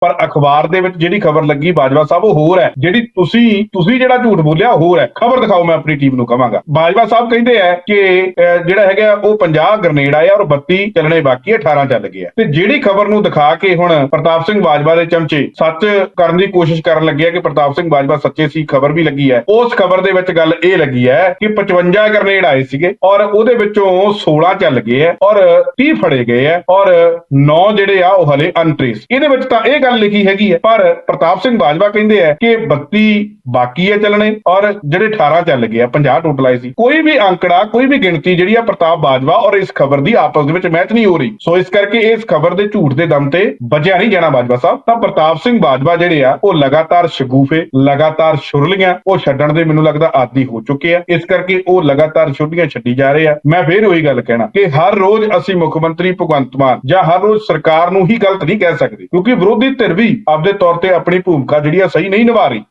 ਪਰ ਅਖਬਾਰ ਦੇ ਵਿੱਚ ਜਿਹੜੀ ਖਬਰ ਲੱਗੀ ਬਾਜਵਾ ਸਾਹਿਬ, ਉਹ ਹੋਰ ਹੈ। ਜਿਹੜੀ ਤੁਸੀਂ ਤੁਸੀਂ ਜਿਹੜਾ ਝੂਠ ਬੋਲਿਆ ਹੋਰ ਹੈ। ਖਬਰ ਦਿਖਾਓ, ਮੈਂ ਆਪਣੀ ਟੀਮ ਨੂੰ ਕਹਾਂਗਾ ਬਾਜਵਾ ਸਾਹਿਬ ਕਹਿੰਦੇ ਆ ਕਿ ਜਿਹੜਾ ਹੈਗਾ, ਉਹ 50 ਗ੍ਰਨੇਡ ਆਏ ਔਰ 32 ਚੱਲਣੇ ਬਾਕੀ ਹੈ 18 ਚੱਲ ਗਏ ਤੇ ਜਿਹੜੀ ਖਬਰ ਨੂੰ ਦਿਖਾ ਕੇ ਹੁਣ ਪ੍ਰਤਾਪ ਸਿੰਘ ਬਾਜਵਾ ਦੇ ਚਮਚੇ ਸੱਚ ਕਰਨ ਦੀ ਕੋਸ਼ਿਸ਼ ਕਰਨ ਲੱਗੇ ਕਿ ਪ੍ਰਤਾਪ ਸਿੰਘ ਬਾਜਵਾ ਸੱਚੇ ਸੀ, ਖਬਰ ਵੀ ਲੱਗੀ ਹੈ। ਉਸ ਖਬਰ ਦੇ ਵਿੱਚ ਗੱਲ ਇਹ ਲੱਗੀ ਹੈ ਕਿ 55 ਗ੍ਰਨੇਡ ਆਏ ਸੀਗੇ ਔਰ ਉਹਦੇ ਵਿੱਚੋਂ 16 ਚੱਲ ਗਏ ਹੈ ਔਰ 30 ਫੜੇ ਗਏ ਹੈ ਔਰ 9 ਜਿਹੜੇ ਆ, ਉਹ ਹਲੇ ਅਨਟ੍ਰੇਸ ਇਹਦੇ ਵਿੱਚ ਤਾਂ ਇਹ ਗੱਲ ਲਿਖੀ ਹੈਗੀ ਹੈ, ਪਰ ਪ੍ਰਤਾਪ ਸਿੰਘ ਬਾਜਵਾ ਕਹਿੰਦੇ ਆ ਕਿ 32 ਬਾਕੀ ਹੈ ਚੱਲਣੇ ਔਰ ਜਿਹੜੇ 18 ਚੱਲ ਗਏ ਆ 50 ਟੋਟਲ ਆਏ ਸੀ। ਕੋਈ ਵੀ ਅੰਕੜਾ, ਕੋਈ ਵੀ ਗਿਣਤੀ ਜਿਹੜੀ ਆ ਪ੍ਰਤਾਪ ਬਾਜਵਾ ਔਰ ਇਸ ਖਬਰ ਦੀ ਆਪਸ ਦੇ ਵਿੱਚ ਮੈਚ ਨਹੀਂ ਹੋ ਰਹੀ। ਸੋ ਇਸ ਕਰਕੇ ਇਸ ਖਬਰ ਦੇ ਝੂਠ ਦੇ ਦਮ ਤੇ ਬਚਿਆ ਨਹੀਂ ਜਾਣਾ ਬਾਜਵਾ ਸਾਹਿਬ। ਤਾਂ ਪ੍ਰਤਾਪ ਸਿੰਘ ਬਾਜਵਾ ਜਿਹੜੇ ਆ, ਉਹ ਲਗਾਤਾਰ ਸ਼ਗੂਫੇ, ਲਗਾਤਾਰ ਸ਼ੁਰਲੀਆਂ, ਉਹ ਛੱਡਣ ਦੇ ਮੈਨੂੰ ਲੱਗਦਾ ਆਦੀ ਹੋ ਚੁੱਕੇ ਆ। ਇਸ ਕਰਕੇ ਉਹ ਲਗਾਤਾਰ ਛੁੱਟੀਆਂ ਛੱਡੀ ਜਾ ਰਹੇ ਆ। ਮੈਂ ਫੇਰ ਉਹੀ ਗੱਲ ਕਹਿਣਾ ਕਿ ਹਰ ਰੋਜ਼ ਅਸੀਂ ਮੁੱਖ ਮੰਤਰੀ ਭਗਵੰਤ ਮਾਨ ਜਾਂ ਹਰ ਰੋਜ਼ ਸਰਕਾਰ ਨੂੰ ਹੀ ਗਲਤ ਨਹੀਂ ਕਹਿ ਸਕਦੇ, ਕਿਉਂਕਿ ਵਿਰੋਧੀ ਧਿਰ ਵੀ ਆਪਦੇ ਤੌਰ ਤੇ ਆਪਣੀ ਭੂਮਿਕਾ ਜਿਹੜੀ ਆ ਸਹੀ ਨਹੀਂ ਨਿਭਾ ਰਹੀ।